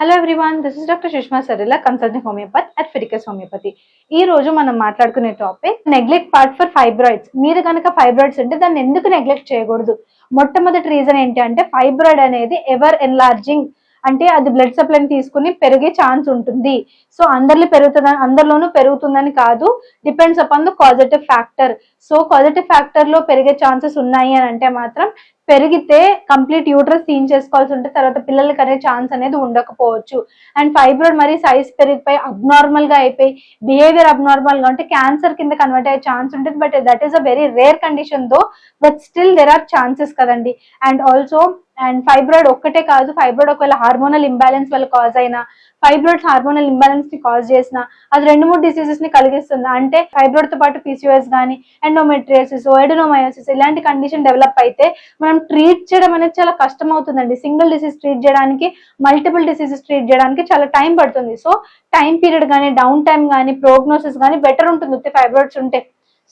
Hello everyone this is doctor Sushma Sarila consulting homeopathy at Fiticus homeopathy ఈ రోజు మనం మాట్లాడుకునే topic neglect part for fibroids మీరు కనుక ఫైబ్రాయిడ్స్ ఉంటే దాన్ని ఎందుకు నెగ్లెక్ట్ చేయకూడదు? మొట్టమొదటి రీజన్ ఏంటి అంటే ఫైబ్రాయిడ్ అనేది ఎవర్ ఎన్లార్జింగ్ అంటే అది బ్లడ్ సప్లైని తీసుకుని పెరిగే ఛాన్స్ ఉంటుంది. సో అందరిలో పెరుగుతుందని అందరిలోనూ పెరుగుతుందని కాదు depends upon the positive factor so positive ఫ్యాక్టర్లో పెరిగే ఛాన్సెస్ ఉన్నాయి అని అంటే మాత్రం పెరిగితే కంప్లీట్ యూట్రస్ తీన్ చేసుకోవాల్సి ఉంటే తర్వాత పిల్లలకి అనే ఛాన్స్ అనేది ఉండకపోవచ్చు. అండ్ ఫైబ్రాయిడ్ మరి సైజ్ పెరిగిపోయి అబ్నార్మల్గా అయిపోయి బిహేవియర్ అబ్నార్మల్గా ఉంటే క్యాన్సర్ కింద కన్వర్ట్ అయ్యే ఛాన్స్ ఉంటుంది. But that is a very rare condition though but still there are chances కదండి. అండ్ ఆల్సో అండ్ ఫైబ్రాయిడ్ ఒక్కటే కాదు ఫైబ్రాయిడ్ ఒకవేళ హార్మోనల్ ఇంబ్యాలెన్స్ వల్ల కాజ్ అయినా ఫైబ్రాయిడ్స్ హార్మోనల్ ఇంబ్యాలెన్స్ని కాజ్ చేసిన అది రెండు మూడు డిసీజెస్ని కలిగిస్తుంది? అంటే ఫైబ్రాయిడ్తో పాటు పీసీఓఎస్ కానీ ఎండోమెట్రియోసిస్ ఎడనోమయోసిస్ ఇలాంటి కండిషన్ డెవలప్ అయితే మనం ట్రీట్ చేయడం అనేది చాలా కష్టం అవుతుందండి సింగిల్ డిసీజ్ ట్రీట్ చేయడానికి మల్టిపుల్ డిసీజెస్ ట్రీట్ చేయడానికి చాలా టైం పడుతుంది. సో టైం పీరియడ్ కానీ డౌన్ టైం కానీ ప్రోగ్నోసిస్ కానీ బెటర్ ఉంటుంది ఫైబ్రాయిడ్స్ ఉంటే.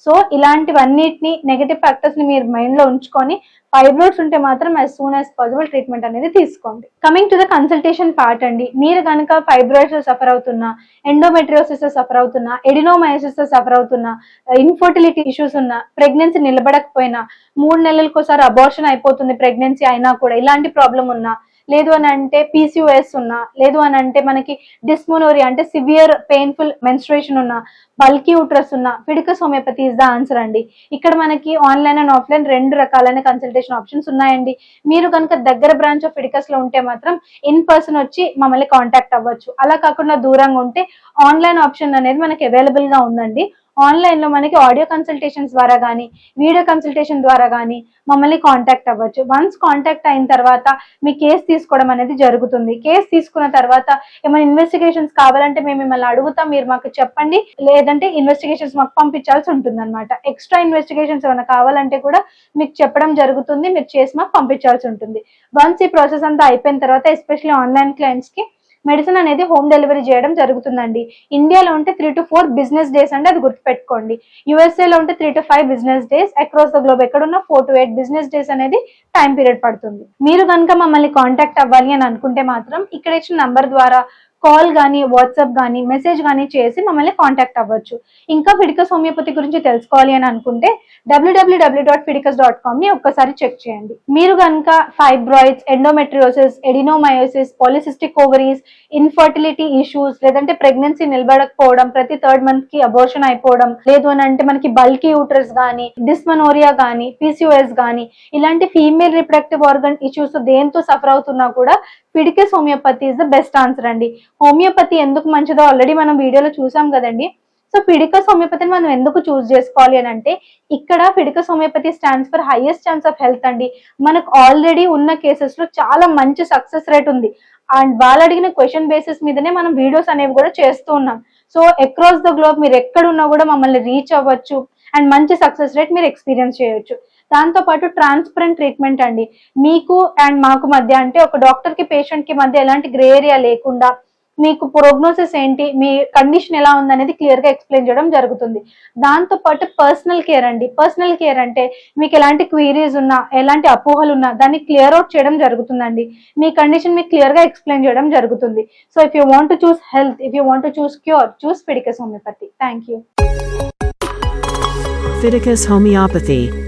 సో ఇలాంటివన్నిటిని నెగటివ్ ఫ్యాక్టర్స్ని మీరు మైండ్లో ఉంచుకొని ఫైబ్రోడ్స్ ఉంటే మాత్రం as soon as possible treatment అనేది తీసుకోండి. Coming to the consultation part అండి మీరు కనుక ఫైబ్రాయిడ్స్ సఫర్ అవుతున్నా ఎండోమెట్రియోసిస్ సఫర్ అవుతున్నా ఎడినోమయోసిస్ సఫర్ అవుతున్నా ఇన్ఫర్టిలిటీ ఇష్యూస్ ఉన్నా ప్రెగ్నెన్సీ నిలబడకపోయినా మూడు నెలలకు ఒకసారి అబార్షన్ అయిపోతుంది ప్రెగ్నెన్సీ అయినా కూడా ఇలాంటి ప్రాబ్లం ఉన్నా లేదు అని అంటే పీసీఓఎస్ ఉన్నా లేదు అని అంటే మనకి డిస్మోనోరి అంటే సివియర్ పెయిన్ఫుల్ మెన్స్ట్రేషన్ ఉన్నా బల్కీ యూట్రస్ ఉన్న Fiticus homeopathy is the answer అండి. ఇక్కడ మనకి ఆన్లైన్ అండ్ ఆఫ్లైన్ రెండు రకాలైన కన్సల్టేషన్ ఆప్షన్స్ ఉన్నాయండి. మీరు కనుక దగ్గర బ్రాంచ్ ఆఫ్ ఫిడికస్లో ఉంటే మాత్రం ఇన్ పర్సన్ వచ్చి మమ్మల్ని కాంటాక్ట్ అవ్వచ్చు. అలా కాకుండా దూరంగా ఉంటే ఆన్లైన్ ఆప్షన్ అనేది మనకి అవైలబుల్గా ఉందండి. ఆన్లైన్లో మనకి ఆడియో కన్సల్టేషన్స్ ద్వారా కానీ వీడియో కన్సల్టేషన్ ద్వారా కానీ మమ్మల్ని కాంటాక్ట్ అవ్వచ్చు. వన్స్ కాంటాక్ట్ అయిన తర్వాత మీ కేసు తీసుకోవడం అనేది జరుగుతుంది. కేసు తీసుకున్న తర్వాత ఏమైనా ఇన్వెస్టిగేషన్స్ కావాలంటే మేము మిమ్మల్ని అడుగుతాం. మీరు మాకు చెప్పండి. లేదంటే ఇన్వెస్టిగేషన్స్ మాకు పంపించాల్సి ఉంటుంది అనమాట ఎక్స్ట్రా ఇన్వెస్టిగేషన్స్ ఏమైనా కావాలంటే కూడా మీకు చెప్పడం జరుగుతుంది. మీరు చేసి మాకు పంపించాల్సి ఉంటుంది. వన్స్ ఈ ప్రాసెస్ అంతా అయిపోయిన తర్వాత ఎస్పెషల్లీ ఆన్లైన్ క్లయింట్స్కి మెడిసిన్ అనేది హోమ్ డెలివరీ చేయడం జరుగుతుందండి. ఇండియాలో ఉంటే three to four business days అంటే అది గుర్తుపెట్టుకోండి. యుఎస్ఏలో ఉంటే three to five business days across the globe ఎక్కడున్న four to eight business days అనేది టైం పీరియడ్ పడుతుంది. మీరు కనుక మమ్మల్ని కాంటాక్ట్ అవ్వాలి అని అనుకుంటే మాత్రం ఇక్కడ ఇచ్చిన నంబర్ ద్వారా కాల్ కానీ వాట్సాప్ కానీ మెసేజ్ కానీ చేసి మమ్మల్ని కాంటాక్ట్ అవ్వచ్చు. ఇంకా ఫిడికస్ హోమియోపతి గురించి తెలుసుకోవాలి అని అనుకుంటే డబ్ల్యూడబ్ల్యూడబ్ల్యూ డాట్ ఫిడికస్ డాట్ కామ్ని ఒక్కసారి చెక్ చేయండి. మీరు కనుక fibroids endometriosis adenomyosis polycystic ovaries infertility issues లేదంటే ప్రెగ్నెన్సీ నిలబడకపోవడం ప్రతి థర్డ్ మంత్కి అబోర్షన్ అయిపోవడం లేదు అని అంటే మనకి బల్కీ యూటర్స్ కానీ డిస్మనోరియా కానీ పీసీఓఎస్ కానీ ఇలాంటి ఫీమేల్ రిప్రొడక్టివ్ ఆర్గన్ ఇష్యూస్ దేంతో సఫర్ అవుతున్నా కూడా Fiticus homeopathy is the best answer అండి. హోమియోపతి ఎందుకు మంచిదో ఆల్రెడీ మనం వీడియోలో చూసాం కదండి. సో ఫిడికస్ హోమియోపతిని మనం ఎందుకు చూస్ చేసుకోవాలి అని అంటే ఇక్కడ Fiticus homeopathy stands for highest chance of health అండి. మనకు ఆల్రెడీ ఉన్న కేసెస్లో చాలా మంచి సక్సెస్ రేట్ ఉంది. అండ్ వాళ్ళు అడిగిన క్వశ్చన్ బేసిస్ మీదనే మనం వీడియోస్ అనేవి కూడా చేస్తూ ఉన్నాం. సో అక్రాస్ ద గ్లోబ్ మీరు ఎక్కడున్నా కూడా మమ్మల్ని రీచ్ అవ్వచ్చు. అండ్ మంచి సక్సెస్ రేట్ మీరు ఎక్స్పీరియన్స్ చేయొచ్చు. దాంతో పాటు ట్రాన్స్పరెంట్ ట్రీట్మెంట్ అండి. మీకు అండ్ మాకు మధ్య అంటే ఒక డాక్టర్కి పేషెంట్కి మధ్య ఎలాంటి గ్రే ఏరియా లేకుండా మీకు ప్రోగ్నోసిస్ ఏంటి? మీ కండిషన్ ఎలా ఉందనేది క్లియర్గా ఎక్స్ప్లెయిన్ చేయడం జరుగుతుంది. దాంతో పాటు పర్సనల్ కేర్ అండి. పర్సనల్ కేర్ అంటే మీకు ఎలాంటి క్వీరీస్ ఉన్నా ఎలాంటి అపోహలు ఉన్నా దాన్ని క్లియర్ అవుట్ చేయడం జరుగుతుందండి. మీ కండిషన్ మీకు క్లియర్గా ఎక్స్ప్లెయిన్ చేయడం జరుగుతుంది. So if you want to choose health if you want to choose cure choose Fiticus homeopathy thank you Fiticus Homeopathy